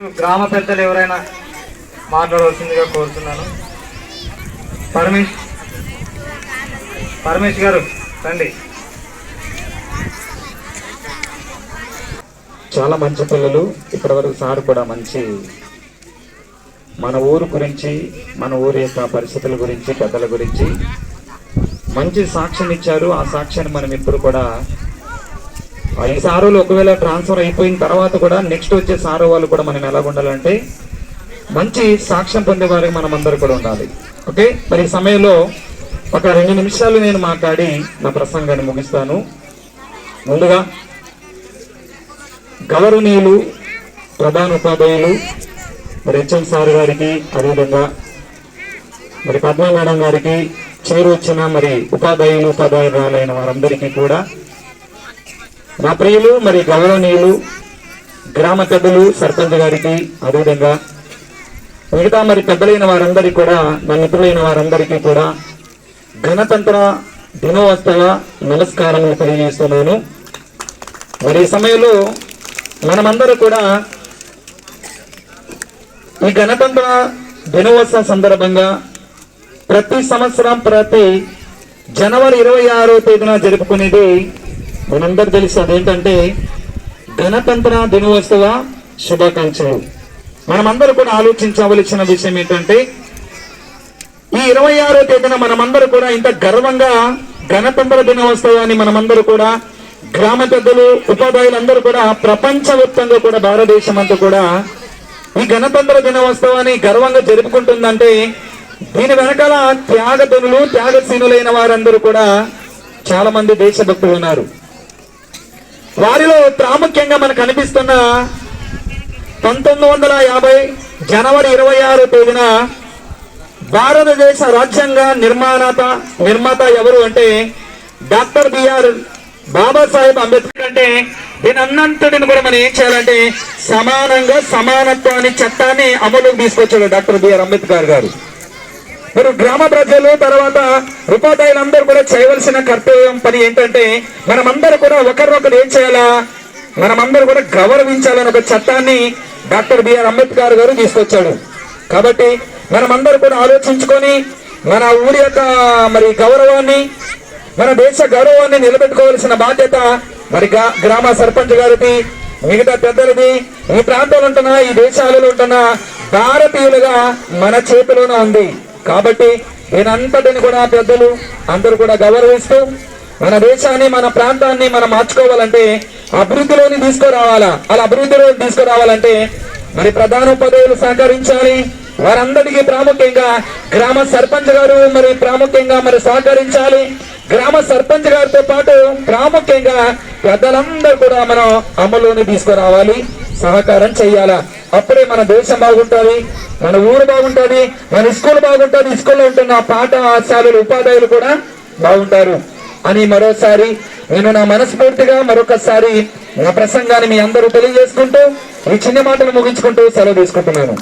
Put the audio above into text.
గ్రామ పెద్దలు ఎవరైనా మాట్లాడవలసిందిగా కోరుతున్నాను. పరమేష్ పరమేష్ గారు రండి. చాలా మంచి పిల్లలు ఇప్పటివరకు సార్ కూడా మంచి మన ఊరు గురించి మన ఊరి యొక్క పరిస్థితుల గురించి పెద్దల గురించి మంచి సాక్ష్యం ఇచ్చారు. ఆ సాక్ష్యాన్ని మనం ఇప్పుడు కూడా ఈ సారులు ఒకవేళ ట్రాన్స్ఫర్ అయిపోయిన తర్వాత కూడా నెక్స్ట్ వచ్చే సారు వాళ్ళు కూడా మనం ఎలా ఉండాలంటే మంచి సాక్ష్యం పొందేవారికి మనం అందరూ కూడా ఉండాలి. ఓకే? మరి ఈ సమయంలో ఒక రెండు నిమిషాలు నేను మాట్లాడి నా ప్రసంగాన్ని ముగిస్తాను. ముందుగా గౌరవనీయులు ప్రధాన ఉపాధ్యాయులు మరి హెచ్ఎం సార్ గారికి అదేవిధంగా మరి పద్మ మేడం గారికి చేరు వచ్చిన మరి ఉపాధ్యాయులు ఉపాధ్యాయురాలైన వారందరికీ కూడా నా ప్రియులు మరి గౌరవనీయులు గ్రామ పెద్దలు సర్పంచ్ గారికి అదేవిధంగా మిగతా మరి పెద్దలైన వారందరికీ కూడా నా మిత్రులైన వారందరికీ కూడా గణతంత్ర దినోత్సవ నమస్కారములు తెలియజేస్తున్నాను. మరి ఈ సమయంలో మనమందరూ కూడా ఈ గణతంత్ర దినోత్సవ సందర్భంగా ప్రతి సంవత్సరం ప్రతి జనవరి ఇరవై ఆరో తేదీన జరుపుకునేది మనందరూ తెలుసు అదేంటంటే గణతంత్ర దినోత్సవ శుభాకాంక్షలు. మనమందరూ కూడా ఆలోచించవలసిన విషయం ఏంటంటే ఈ ఇరవై ఆరో తేదీన మనమందరూ కూడా ఇంత గర్వంగా గణతంత్ర దినోత్సవాన్ని మనమందరూ కూడా గ్రామ పెద్దలు ఉపాధ్యాయులందరూ కూడా ప్రపంచవ్యాప్తంగా కూడా భారతదేశం అంతా కూడా ఈ గణతంత్ర దినోత్సవాన్ని గర్వంగా జరుపుకుంటుందంటే దీని వెనకాల త్యాగధనులు త్యాగశీనులైన వారందరూ కూడా చాలా మంది దేశభక్తులు ఉన్నారు. వారిలో ప్రాముఖ్యంగా మనకు అనిపిస్తున్న పంతొమ్మిది వందల యాభై జనవరి ఇరవై ఆరు తేదీన భారతదేశ రాజ్యాంగ నిర్మాణత నిర్మాత ఎవరు అంటే డాక్టర్ బిఆర్ బాబాసాహెబ్ అంబేద్కర్ అంటే దీని అన్నంతటిని కూడా మనం ఏం చేయాలంటే సమానంగా సమానత్వాన్ని చట్టాన్ని అమలుకు తీసుకొచ్చాడు డాక్టర్ బిఆర్ అంబేద్కర్ గారు. మరి గ్రామ ప్రజలు తర్వాత ఉపాధ్యాయులందరూ కూడా చేయవలసిన కర్తవ్యం పని ఏంటంటే మనమందరూ కూడా ఒకరినొకరు ఏం చేయాలా? మనమందరూ కూడా గౌరవించాలని ఒక చట్టాన్ని డాక్టర్ బిఆర్ అంబేద్కర్ గారు తీసుకొచ్చాడు. కాబట్టి మనమందరూ కూడా ఆలోచించుకొని మన ఊరి యొక్క మరి గౌరవాన్ని మన దేశ గౌరవాన్ని నిలబెట్టుకోవాల్సిన బాధ్యత మరి గ్రామ సర్పంచ్ గారిది మిగతా పెద్దలది. ఈ ప్రాంతంలో ఉంటున్నా ఈ దేశాలలో ఉంటున్నా భారతీయులుగా మన చేతిలోనే ఉంది. కాబట్టి దీనంతటిని కూడా పెద్దలు అందరూ కూడా గౌరవిస్తూ మన దేశాన్ని మన ప్రాంతాన్ని మనం మార్చుకోవాలంటే అభివృద్ధిలోని తీసుకురావాలా? అలా అభివృద్ధిలో తీసుకురావాలంటే మరి ప్రధాన ఉపాధ్యాయులు సహకరించాలి. వారందరికీ ప్రాముఖ్యంగా గ్రామ సర్పంచ్ గారు మరి ప్రాముఖ్యంగా మరి సహకరించాలి. గ్రామ సర్పంచ్ గారితో పాటు ప్రాముఖ్యంగా పెద్దలందరూ కూడా మనం అమలులోని తీసుకురావాలి. సహకారం చేయాలా? అప్పుడే మన దేశం బాగుంటుంది మన ఊరు బాగుంటుంది మన స్కూల్ బాగుంటుంది స్కూల్లో ఉంటున్న పాఠశాలలు ఉపాధ్యాయులు కూడా బాగుంటారు. అని మరోసారి నేను నా మనస్ఫూర్తిగా మరొకసారి నా ప్రసంగాన్ని మీ అందరూ తెలియజేసుకుంటూ ఈ చిన్న మాటలు ముగించుకుంటూ సెలవు తీసుకుంటున్నాను.